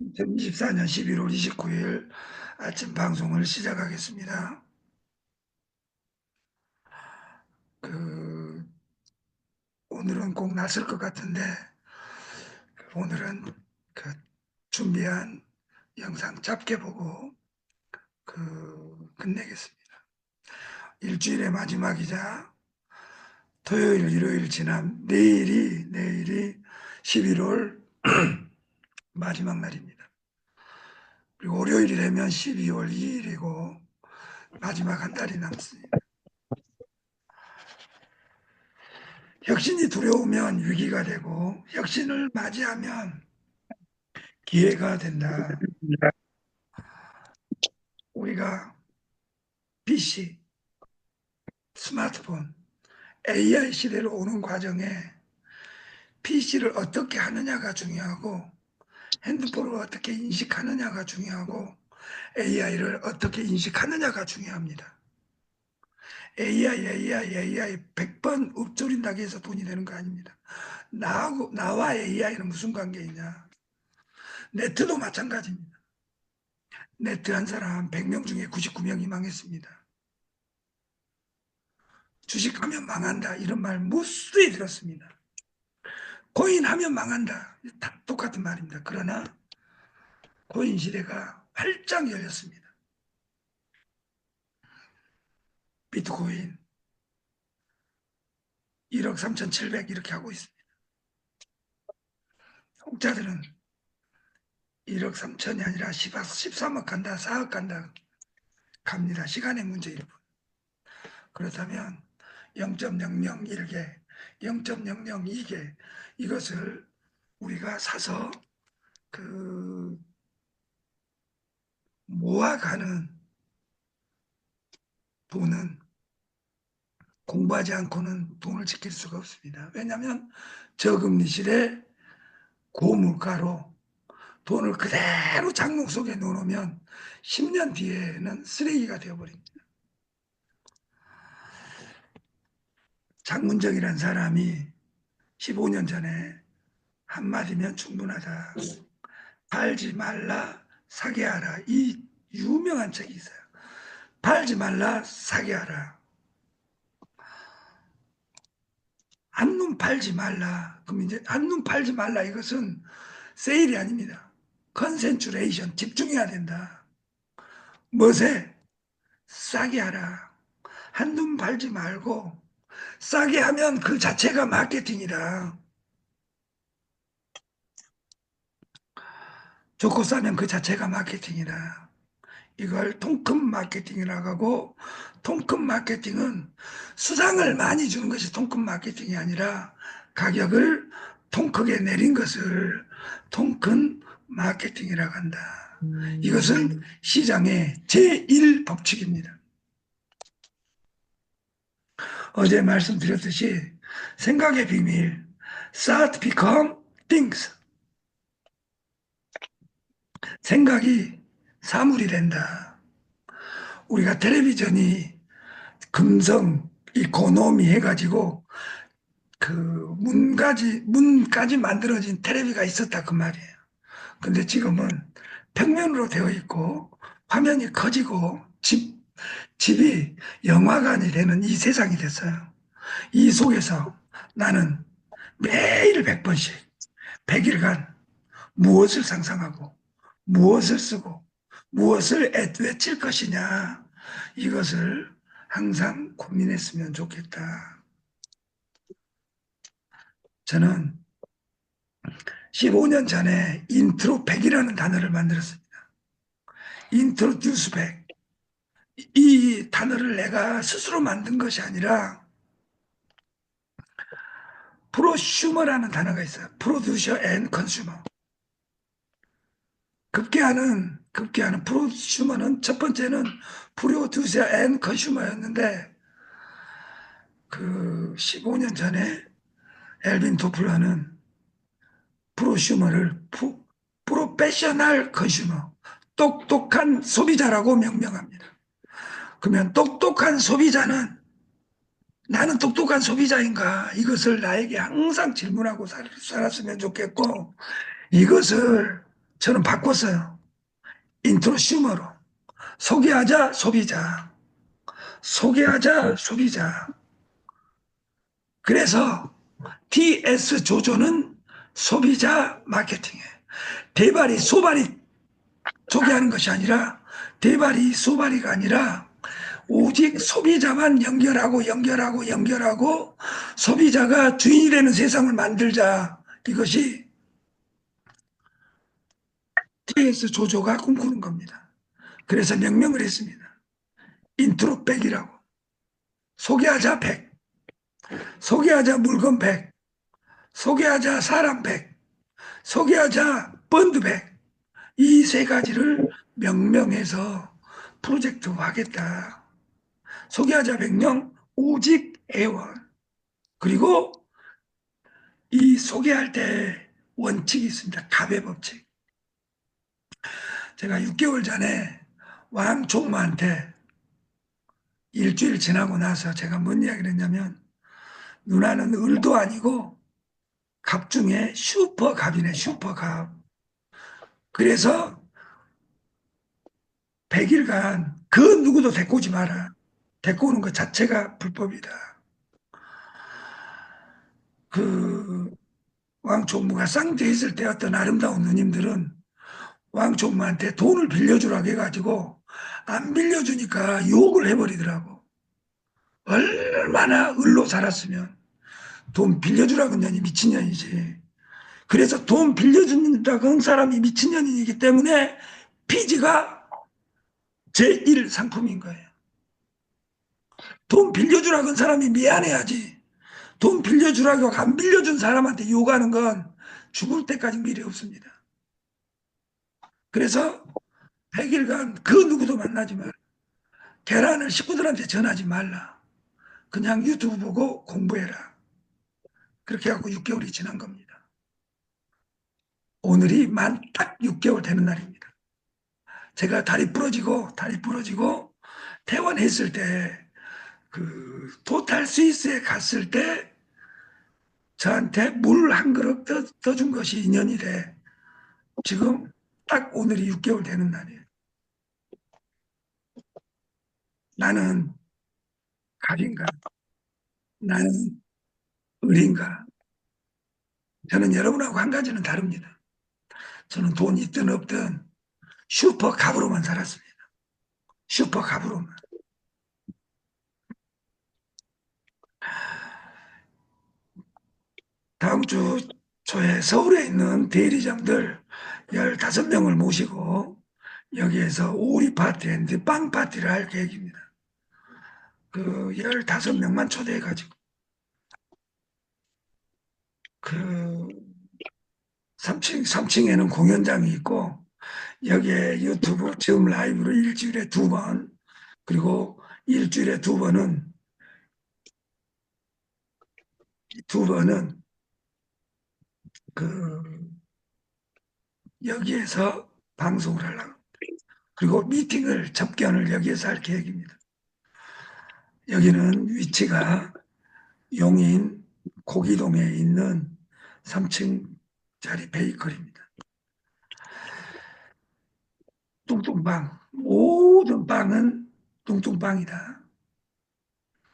2024년 11월 29일 아침 방송을 시작하겠습니다. 그 오늘은 꼭 났을 것 같은데 오늘은 그 준비한 영상 짧게 보고 그 끝내겠습니다. 일주일의 마지막이자 토요일, 일요일 지난 내일이 내일이 11월 마지막 날입니다. 그리고 월요일이 되면 12월 2일이고 마지막 한 달이 남습니다. 혁신이 두려우면 위기가 되고 혁신을 맞이하면 기회가 된다. 우리가 PC, 스마트폰, AI 시대로 오는 과정에 PC를 어떻게 하느냐가 중요하고 핸드폰을 어떻게 인식하느냐가 중요하고 AI를 어떻게 인식하느냐가 중요합니다. AI, AI, AI 100번 읊조린다고 해서 돈이 되는 거 아닙니다. 나하고, 나와 AI는 무슨 관계 있냐. 네트도 마찬가지입니다. 네트 한 사람 100명 중에 99명이 망했습니다. 주식하면 망한다 이런 말 무수히 들었습니다. 코인 하면 망한다. 다 똑같은 말입니다. 그러나 코인 시대가 활짝 열렸습니다. 비트코인 1억 3,700 이렇게 하고 있습니다. 혹자들은 1억 3천이 아니라 13억 간다, 4억 간다 갑니다. 시간의 문제일 뿐. 그렇다면 0.001개, 0.002개 이것을 우리가 사서 그 모아가는 돈은 공부하지 않고는 돈을 지킬 수가 없습니다. 왜냐하면 저금리 시대 고물가로 돈을 그대로 장롱 속에 넣어놓으면 10년 뒤에는 쓰레기가 되어버립니다. 장문정이란 사람이 15년 전에 한마디면 충분하다. 팔지 말라, 사게 하라. 이 유명한 책이 있어요. 팔지 말라, 사게 하라. 한눈 팔지 말라. 그럼 이제 한눈 팔지 말라. 이것은 세일이 아닙니다. 컨센츄레이션, 집중해야 된다. 멋에 싸게 하라. 한눈 팔지 말고 싸게 하면 그 자체가 마케팅이다. 좋고 싸면 그 자체가 마케팅이다. 이걸 통큰 마케팅이라고 하고 통큰 마케팅은 수당을 많이 주는 것이 통큰 마케팅이 아니라 가격을 통크게 내린 것을 통큰 마케팅이라고 한다. 이것은 시장의 제1 법칙입니다. 어제 말씀드렸듯이 생각의 비밀 Thought become things 생각이 사물이 된다. 우리가 텔레비전이 금성 이코노미 해가지고 그 문까지 문까지 만들어진 텔레비가 있었다 그 말이에요. 근데 지금은 평면으로 되어 있고 화면이 커지고 집 집이 영화관이 되는 이 세상이 됐어요. 이 속에서 나는 매일 100번씩 100일간 무엇을 상상하고 무엇을 쓰고 무엇을 외칠 것이냐 이것을 항상 고민했으면 좋겠다. 저는 15년 전에 인트로백이라는 단어를 만들었습니다. 인트로듀스 백. 이 단어를 내가 스스로 만든 것이 아니라 프로슈머라는 단어가 있어요. 프로듀셔 앤 컨슈머. 급기야는 급기야는 프로슈머는 첫 번째는 프로듀서 앤 컨슈머였는데 그 15년 전에 엘빈 도플러는 프로슈머를 프, 프로페셔널 컨슈머 똑똑한 소비자라고 명명합니다. 그러면 똑똑한 소비자는 나는 똑똑한 소비자인가 이것을 나에게 항상 질문하고 살았으면 좋겠고 이것을 저는 바꿨어요. 인트로슈머로. 소개하자 소비자. 소개하자 소비자. 그래서 TS 조조는 소비자 마케팅에 대발이 소발이 소개하는 것이 아니라 대발이 소발이가 아니라 오직 소비자만 연결하고 연결하고 연결하고 소비자가 주인이 되는 세상을 만들자 이것이 TS 조조가 꿈꾸는 겁니다. 그래서 명명을 했습니다. 인트로 100이라고 소개하자 100 소개하자 물건 100 소개하자 사람 100 소개하자 펀드 100이세 가지를 명명해서 프로젝트 하겠다. 소개하자 100명 오직 애원 그리고 이 소개할 때 원칙이 있습니다. 가배 법칙. 제가 6개월 전에 왕총무한테 일주일 지나고 나서 제가 뭔 이야기를 했냐면 누나는 을도 아니고 갑 중에 슈퍼갑이네 슈퍼갑 그래서 100일간 그 누구도 오지 마라 데리고 오는 것 자체가 불법이다 그 왕총무가 쌍죄했을 때 어떤 아름다운 누님들은 왕총무한테 돈을 빌려주라고 해가지고 안 빌려주니까 욕을 해버리더라고. 얼마나 을로 살았으면 돈 빌려주라고 년이 미친년이지. 그래서 돈 빌려준다고 하는 사람이 미친년이기 때문에 피지가 제1 상품인 거예요. 돈 빌려주라고 한 사람이 미안해야지. 돈 빌려주라고 안 빌려준 사람한테 욕하는 건 죽을 때까지 미래 없습니다. 그래서 100일간 그 누구도 만나지 말라. 계란을 식구들한테 전하지 말라. 그냥 유튜브 보고 공부해라. 그렇게 하고 6개월이 지난 겁니다. 오늘이 만 딱 6개월 되는 날입니다. 제가 다리 부러지고 다리 부러지고 퇴원했을 때 그 토탈 스위스에 갔을 때 저한테 물 한 그릇 떠준 것이 인연이 돼. 지금 딱 오늘이 6개월 되는 날이에요. 나는 갑인가? 나는 을인가? 저는 여러분하고 한 가지는 다릅니다. 저는 돈 있든 없든 슈퍼 갑으로만 살았습니다. 슈퍼 갑으로만. 다음 주 초에 서울에 있는 대리점들 15명을 모시고 여기에서 오리 파티 앤드 빵 파티를 할 계획입니다. 그 15명만 초대해가지고 그 3층, 3층에는 공연장이 있고 여기에 유튜브 지금 라이브로 일주일에 두 번 그리고 일주일에 두 번은 두 번은 그 여기에서 방송을 하려고 그리고 미팅을 접견을 여기에서 할 계획입니다. 여기는 위치가 용인 고기동에 있는 3층짜리 베이커리입니다. 뚱뚱빵 모든 빵은 뚱뚱빵이다.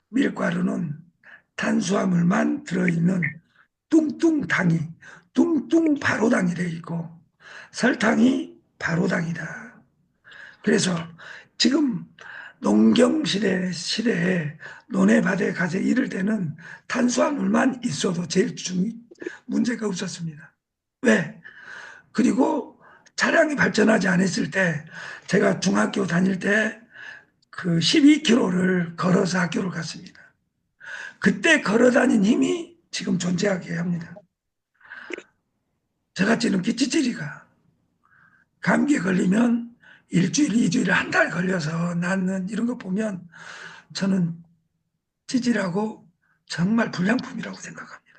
밀가루는 탄수화물만 들어있는 뚱뚱당이 뚱뚱 바로당이 되어 있고 설탕이 바로당이다. 그래서 지금 농경시대 시대에 논해밭에 가서 이를 때는 탄수화물만 있어도 제일 중 문제가 없었습니다. 왜? 그리고 차량이 발전하지 않았을 때 제가 중학교 다닐 때 그 12km를 걸어서 학교를 갔습니다. 그때 걸어 다닌 힘이 지금 존재하게 합니다. 저같이 이렇게 찌질이가 감기에 걸리면 일주일, 이주일, 한 달 걸려서 낫는 이런 거 보면 저는 찌질하고 정말 불량품이라고 생각합니다.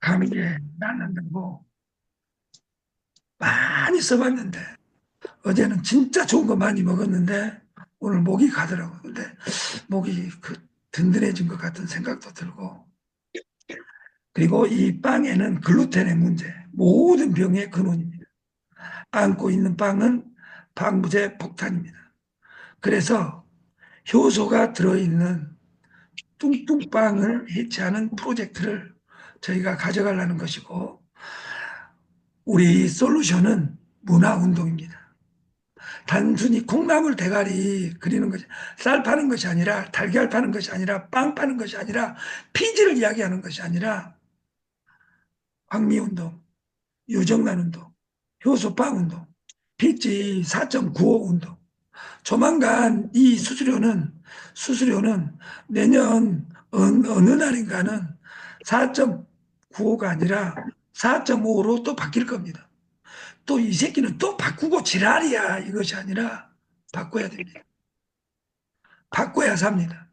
감기에 낫는다고 많이 써봤는데 어제는 진짜 좋은 거 많이 먹었는데 오늘 목이 가더라고요. 근데 목이 그 든든해진 것 같은 생각도 들고 그리고 이 빵에는 글루텐의 문제, 모든 병의 근원입니다. 안고 있는 빵은 방부제 폭탄입니다. 그래서 효소가 들어있는 뚱뚱빵을 해체하는 프로젝트를 저희가 가져가려는 것이고 우리 솔루션은 문화운동입니다. 단순히 콩나물 대가리 그리는 것이 쌀 파는 것이 아니라 달걀 파는 것이 아니라 빵 파는 것이 아니라 피지를 이야기하는 것이 아니라 광미운동, 유정란운동, 효소빵운동, 피지 4.95 운동 조만간 이 수수료는 수수료는 내년 어느 날인가는 4.95가 아니라 4.5로 또 바뀔 겁니다. 또 이 새끼는 또 바꾸고 지랄이야 이것이 아니라 바꿔야 됩니다. 바꿔야 삽니다.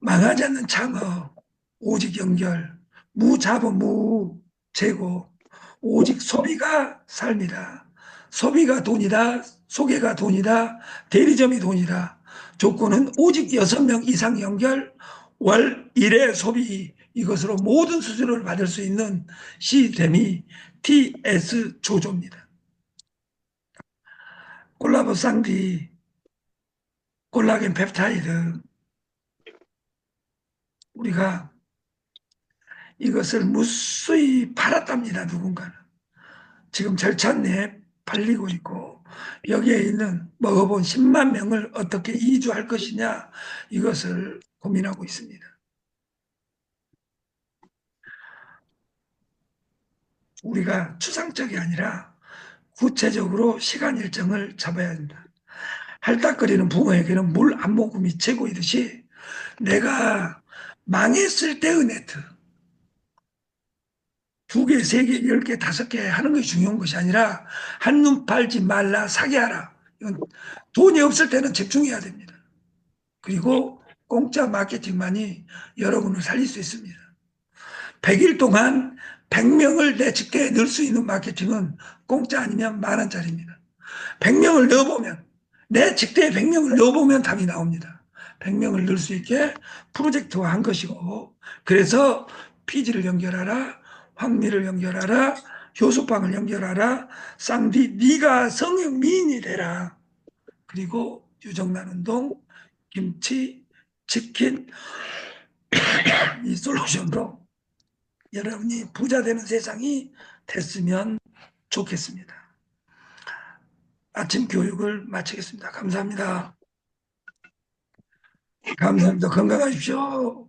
망하지 않는 창업, 오직 연결, 무자본 무재고, 오직 소비가 삶이다. 소비가 돈이다. 소개가 돈이다. 대리점이 돈이다. 조건은 오직 6명 이상 연결, 월 1회 소비 이것으로 모든 수수료를 받을 수 있는 시스템이 TS 조조입니다. 콜라보 쌍디, 콜라겐 펩타이드 우리가 이것을 무수히 팔았답니다. 누군가는. 지금 절차 내에 팔리고 있고 여기에 있는 먹어본 10만 명을 어떻게 이주할 것이냐 이것을 고민하고 있습니다. 우리가 추상적이 아니라 구체적으로 시간 일정을 잡아야 한다. 할딱거리는 부모에게는 물한 모금이 최고이듯이 내가 망했을 때의 네트 두 개, 세 개, 열 개, 다섯 개 하는 것이 중요한 것이 아니라 한눈 팔지 말라, 사게 하라. 이건 돈이 없을 때는 집중해야 됩니다. 그리고 공짜 마케팅만이 여러분을 살릴 수 있습니다. 100일 동안 100명을 내 집계에 넣을 수 있는 마케팅은 공짜 아니면 만 원짜리입니다. 100명을 넣어보면 내 직대에 100명을 넣어보면 답이 나옵니다. 100명을 넣을 수 있게 프로젝트화 한 것이고 그래서 피지를 연결하라 황미를 연결하라 효소빵을 연결하라 쌍디 네가 성형 미인이 되라 그리고 유정란 운동 김치 치킨 이 솔루션으로 여러분이 부자 되는 세상이 됐으면 좋겠습니다. 아침 교육을 마치겠습니다. 감사합니다. 감사합니다. 건강하십시오.